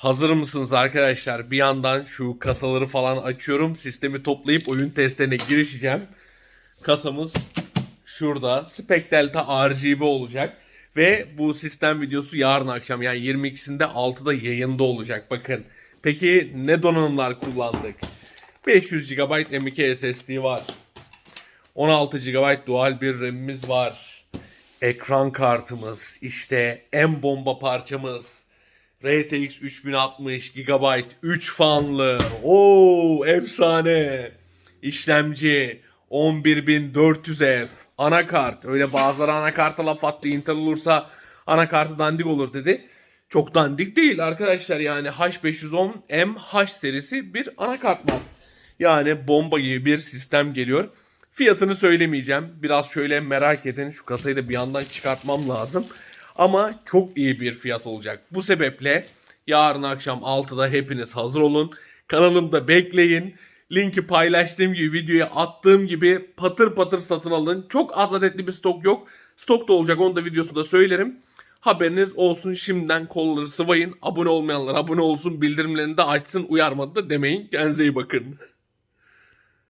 Hazır mısınız arkadaşlar? Bir yandan şu kasaları falan açıyorum. Sistemi toplayıp oyun testlerine girişeceğim. Kasamız şurada. Spec Delta RGB olacak. Ve bu sistem videosu yarın akşam yani 22'sinde 6'da yayında olacak. Bakın. Peki ne donanımlar kullandık? 500 GB M.2 SSD var. 16 GB dual bir RAM'imiz var. Ekran kartımız, işte en bomba parçamız. RTX 3060 GB 3 fanlı. Oo efsane. İşlemci 11400F. Anakart. Öyle bazıları anakarta laf attı. Intel olursa anakartı dandik olur dedi. Çok dandik değil arkadaşlar. Yani H510M H serisi bir anakart var. Yani bomba gibi bir sistem geliyor. Fiyatını söylemeyeceğim. Biraz şöyle merak edin. Şu kasayı da bir yandan çıkartmam lazım. Ama çok iyi bir fiyat olacak. Bu sebeple yarın akşam 6'da hepiniz hazır olun. Kanalımda bekleyin. Linki paylaştığım gibi videoya attığım gibi patır patır satın alın. Çok az adetli bir stok yok. Stok da olacak onu da videosunda söylerim. Haberiniz olsun şimdiden kolları sıvayın. Abone olmayanlar abone olsun. Bildirimlerini de açsın uyarmadı da demeyin. Kendinize iyi bakın.